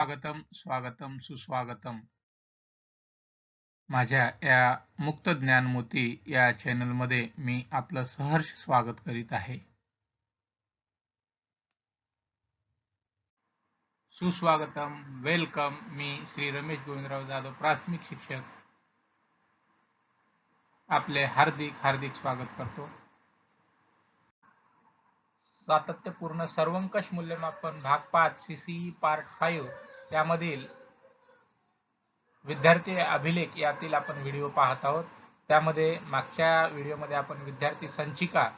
स्वागतम स्वागतम सुस्वागतम. माझ्या या मुक्त ज्ञान मोती या चॅनलमध्ये मी आपलं सहर्ष स्वागत करीत आहे. सुस्वागतम वेलकम मी श्री रमेश गोविंदराव जाधव प्राथमिक शिक्षक. आपले हार्दिक हार्दिक स्वागत करतो. सातत्यपूर्ण सर्वंकष मूल्यमापन भाग पाच सीसीई पार्ट फाईव्ह त्यामधील विद्यार्थी अभिलेख यातील आपण व्हिडिओ पाहत आहोत. त्यामध्ये मागच्या व्हिडिओमध्ये आपण विद्यार्थी संचिका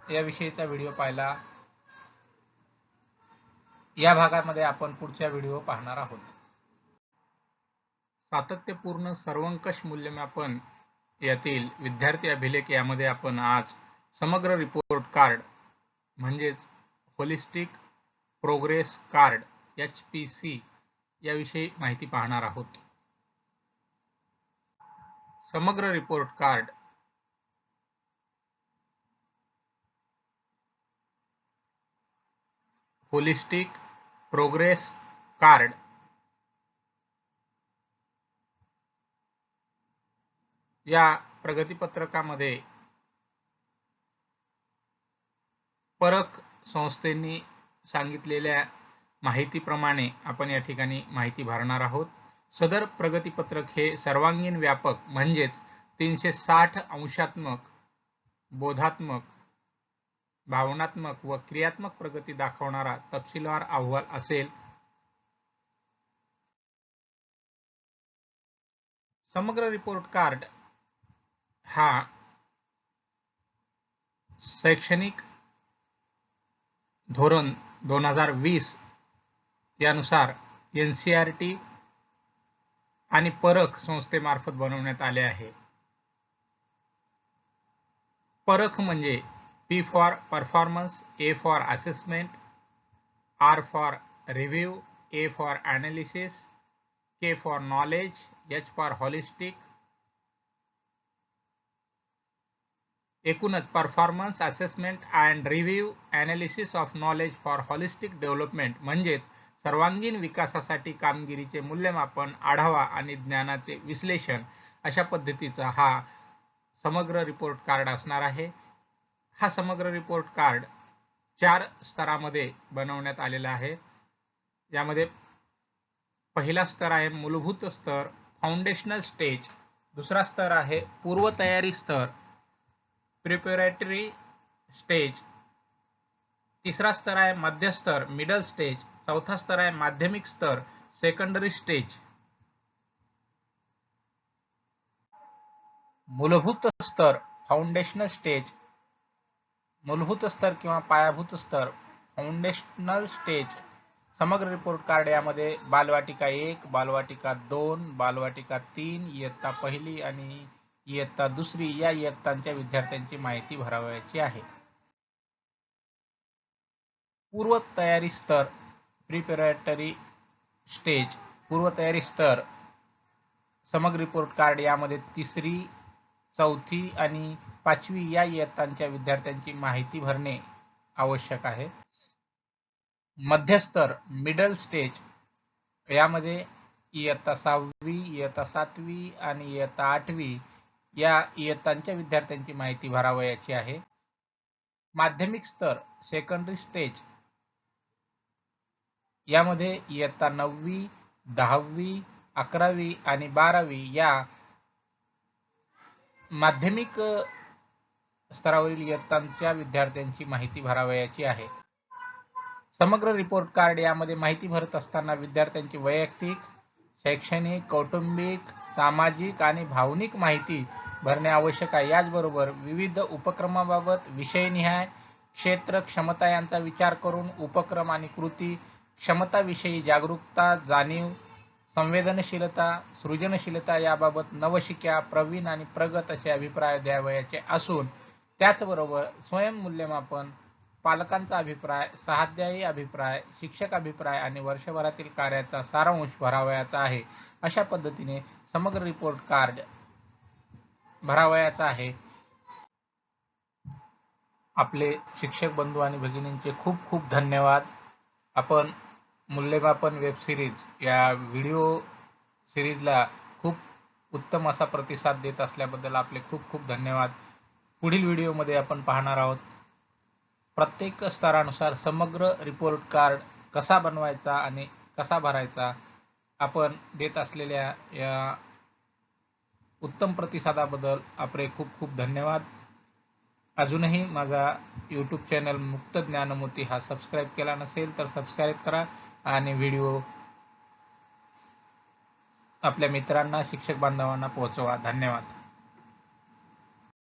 याविषयीचा व्हिडिओ पाहिला. या भागामध्ये आपण पुढच्या व्हिडिओ पाहणार आहोत. सातत्यपूर्ण सर्वंकष मूल्यमापन यातील विद्यार्थी अभिलेख यामध्ये आपण आज समग्र रिपोर्ट कार्ड म्हणजेच holistic progress card H P C याविषयी माहिती पाहणार आहोत. समग्र report card holistic progress card या प्रगतीपत्रकामध्ये परक संस्थेनी सांगितलेल्या माहितीप्रमाणे आपण या ठिकाणी माहिती भरणार आहोत. सदर प्रगतीपत्रक हे सर्वांगीण व्यापक म्हणजेच तीनशे साठ अंशात्मक बोधात्मक भावनात्मक व क्रियात्मक प्रगती दाखवणारा तपशीलवार अहवाल असेल. समग्र रिपोर्ट कार्ड हा शैक्षणिक धोरण दोन हजार वीस यानुसार एन सी आर टी आणि परख संस्थेमार्फत बनवण्यात आले आहे. परख म्हणजे P for performance A for assessment R for review A for analysis K for knowledge H for holistic एकूणच performance assessment and review analysis of knowledge for holistic development म्हणजेच सर्वांगीण विकासासाठी कामगिरीचे मूल्यमापन आढावा आणि ज्ञानाचे विश्लेषण अशा पद्धतीचा हा समग्र रिपोर्ट कार्ड असणार आहे. हा समग्र रिपोर्ट कार्ड चार स्तरामध्ये बनवण्यात आलेला आहे. यामध्ये पहिला स्तर आहे मूलभूत स्तर फाउंडेशनल स्टेज दुसरा स्तर आहे पूर्वतयारी स्तर प्रिपेरेटरी स्टेज तिसरा स्तर आहे मध्यस्तर मिडल स्टेज चौथा स्तर आहे माध्यमिक स्तर सेकंडरी स्टेज मूलभूत स्तर फाउंडेशनल स्टेज मूलभूत स्तर किंवा पायाभूत स्तर फाउंडेशनल स्टेज समग्र रिपोर्ट कार्ड यामध्ये बालवाटिका एक बालवाटिका दोन बालवाटिका तीन इयत्ता पहिली आणि इयत्ता दुसरी या इयत्तांच्या विद्यार्थ्यांची माहिती भरावयाची आहे. पूर्व तयारी स्तर प्रिपेरेटरी स्टेज पूर्वतयारी स्तर समग्र रिपोर्ट कार्ड यामध्ये तिसरी चौथी आणि पाचवी या इयत्तांच्या विद्यार्थ्यांची माहिती भरणे आवश्यक आहे. मध्यस्तर मिडल स्टेज यामध्ये इयत्ता सहावी इयत्ता सातवी आणि इयत्ता आठवी या इयत्तांच्या विद्यार्थ्यांची माहिती भरावयाची आहे. माध्यमिक स्तर सेकंडरी स्टेज यामध्ये इयत्ता नववी दहावी अकरावी आणि बारावी या माध्यमिक स्तरावरील इयत्तांच्या विद्यार्थ्यांची माहिती भरावयाची आहे. समग्र रिपोर्ट कार्ड यामध्ये माहिती भरत असताना विद्यार्थ्यांची वैयक्तिक शैक्षणिक कौटुंबिक सामाजिक आणि भावनिक माहिती भरणे आवश्यक आहे. याचबरोबर विविध उपक्रमाबाबत विषयनिहाय क्षेत्र क्षमता यांचा विचार करून उपक्रम आणि कृती क्षमताविषयी जागरूकता जाणीव संवेदनशीलता सृजनशीलता याबाबत नवशिक्या प्रवीण आणि प्रगत असे अभिप्राय द्यावयाचे असून त्याचबरोबर स्वयंमूल्यमापन पालकांचा अभिप्राय सहाध्यायी अभिप्राय शिक्षक अभिप्राय आणि वर्षभरातील कार्याचा सारांश भरावयाचा आहे. अशा पद्धतीने समग्र रिपोर्ट कार्ड भरावयाचा आहे. आपले शिक्षक बंधू आणि भगिनींचे खूप खूप धन्यवाद. आपण मूल्यमापन वेब सिरीज या व्हिडिओ सिरीजला खूप उत्तम असा प्रतिसाद देत असल्याबद्दल आपले खूप खूप धन्यवाद. पुढील व्हिडिओमध्ये आपण पाहणार आहोत. प्रत्येक स्तरानुसार समग्र रिपोर्ट कार्ड कसा बनवायचा आणि कसा भरायचा आपण देत असलेल्या या उत्तम प्रतिसादाबद्दल आपले खूप खूप धन्यवाद. अजूनही माझा यूट्यूब चॅनल मुक्त ज्ञानमूर्ती हा सबस्क्राईब केला नसेल तर सबस्क्राईब करा. आणि व्हिडिओ आपल्या मित्रांना शिक्षक बांधवांना पोहोचवा. धन्यवाद.